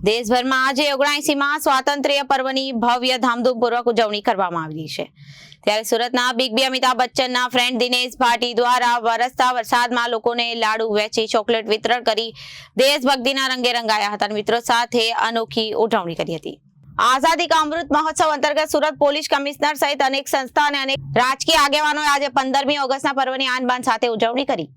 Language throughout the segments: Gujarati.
દેશભરમાં આજે ઓગણસીમાં સ્વાતંત્ર્ય પર્વની ભવ્ય ધામધૂમપૂર્વક ઉજવણી કરવામાં આવી છે. ત્યારે સુરતના બિગ બી અમિતાભ બચ્ચનના ફ્રેન્ડ દિનેશ ભાટી દ્વારા વરસતા વરસાદમાં લોકોને લાડુ વેચી ચોકલેટ વિતરણ કરી દેશભક્તિના રંગે રંગાયા હતા મિત્રો સાથે અનોખી ઉજવણી કરી હતી. આઝાદી કા અમૃત મહોત્સવ અંતર્ગત સુરત પોલીસ કમિશનર સહિત અનેક સંસ્થા અને અનેક રાજકીય આગેવાનોએ આજે પંદરમી ઓગસ્ટના પર્વની આનબાન સાથે ઉજવણી કરી.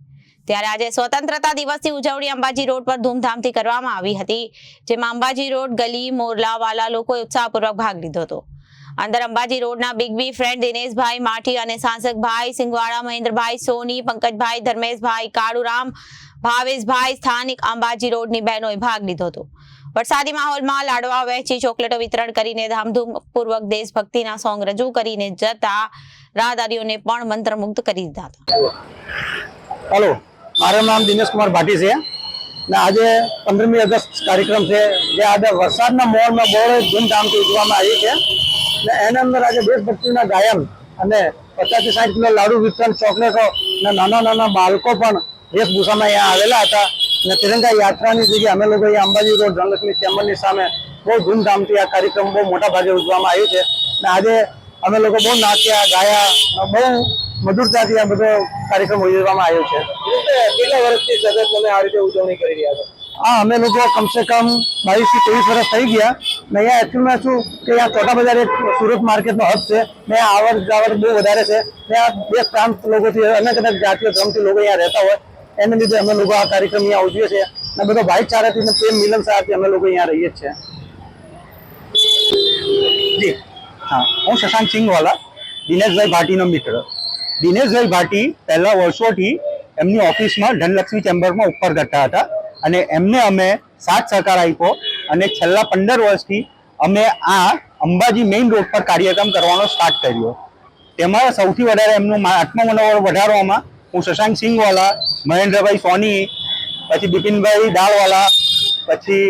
ત્યારે આજે સ્વતંત્રતા દિવસની ઉજવણી અંબાજી રોડ પર ધૂમધામથી કરવામાં આવી હતી, જેમાં અંબાજી રોડ, ગલી, મોરલા વાલા લોકોએ ઉત્સાહપૂર્વક ભાગ લીધો હતો. અંદર અંબાજી રોડના બિગ બી ફ્રેન્ડ દિનેશભાઈ માઠી અને સાંસદભાઈ સિંગવાડા મહેન્દ્રભાઈ સોની, પંકજભાઈ ધર્મેશભાઈ કાળુરામ, ભાવેશભાઈ સ્થાનિક અંબાજી રોડની બહેનોએ ભાગ લીધો હતો. વરસાદી માહોલમાં લાડવા વહેંચી ચોકલેટો વિતરણ કરીને ધામધૂમપૂર્વક દેશભક્તિના સોંગ રજૂ કરીને જતા રાહદારીઓને પણ મંત્રમુગ્ધ કરી દીધા હતા. હલો મારું નામ દિનેશ કુમાર ભાટી છે. ને આજે પંદરમી ઓગસ્ટ કાર્યક્રમ છે. જે આજે વરસાદના મોહરમાં બહુ ધૂમધામથી ઉજવવામાં આવી છે. ને એના અંદર આજે દેશભક્તિના ગાયન અને પચાસથી સાઠ કિલો લાડુ વિતરણ ચોકલેટો ને નાના નાના બાળકો પણ વેશભૂષામાં અહીંયા આવેલા હતા. ને તિરંગા યાત્રાની જગ્યાએ અમે લોકો અહીંયા અંબાજી રોડ ધનલક્ષ્મી ચેમ્બરની સામે બહુ ધૂમધામથી આ કાર્યક્રમ બહુ મોટા ભાગે ઉજવવામાં આવ્યું છે. ને આજે અમે લોકો બહુ નાચ્યા, ગાયા બહુ મધુરતાથી આ બધો કાર્યક્રમ યોજવામાં આવ્યો છે. કેટલા વર્ષથી સતત તમે આ રીતે ઉજવણી કરી રહ્યા છો? હા અમે લોકો કમસે કમ બાવીસથી ત્રેવીસ વર્ષ થઈ ગયા. ને અહીંયા એકચ્યુઅલમાં શું કે અહીંયા ચોટા બજાર એક સુરત માર્કેટનો હબ છે. ને આવક જાવક જાવર બહુ વધારે છે. ને આ બે પ્રાંત લોકોથી અનેક અનેક જાતિઓ ધર્મથી લોકો અહીંયા રહેતા હોય એને લીધે અમે લોકો આ કાર્યક્રમ અહીંયા ઉજવીએ છીએ. ને બધો ભાઈચારાથી ને પ્રેમ મિલનસારથી અમે લોકો અહીંયા રહીએ છીએ. જી. હા હું શશાંક સિંહવાલા દિનેશભાઈ ભાટીનો મિત્ર. દિનેશભાઈ ભાટી પહેલા વર્ષોથી એમની ઓફિસમાં ધનલક્ષ્મી ચેમ્બરમાં ઉપર કરતા હતા અને એમને અમે સાથ સહકાર આપ્યો અને છેલ્લા પંદર વર્ષથી અમે આ અંબાજી મેઇન રોડ પર કાર્યક્રમ કરવાનો સ્ટાર્ટ કર્યો. તેમાં સૌથી વધારે એમનું આત્મમનોબળ વધારવામાં હું શશાંક સિંહવાલા, મહેન્દ્રભાઈ સોની, પછી બિપિનભાઈ દાળવાલા, પછી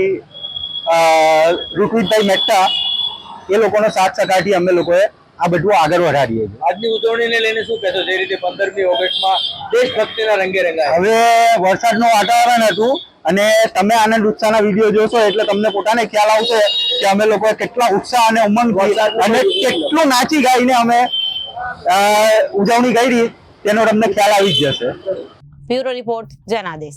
ઋત્વિજભાઈ મહેતા એ લોકોનો સાથ સહકારથી અમે લોકોએ આ બધું આગળ વધારીએ છીએ. આજની ઉજવણીને લઈને શું કહેશો? જે રીતે પંદરમી ઓગસ્ટમાં દેશભક્તિના રંગે રંગાય. હવે વરસાદનું વાતાવરણ હતું અને તમે આનંદ ઉત્સાહના વીડિયો જોશો એટલે તમને પોતાને ખ્યાલ આવશે કે અમે લોકો કેટલા ઉત્સાહ અને ઉમંગ અને કેટલું નાચી ગાઈને અમે અ, ઉજવણી કરી તેનો તમને ખ્યાલ આવી જ જશે. Bureau report Janadesh.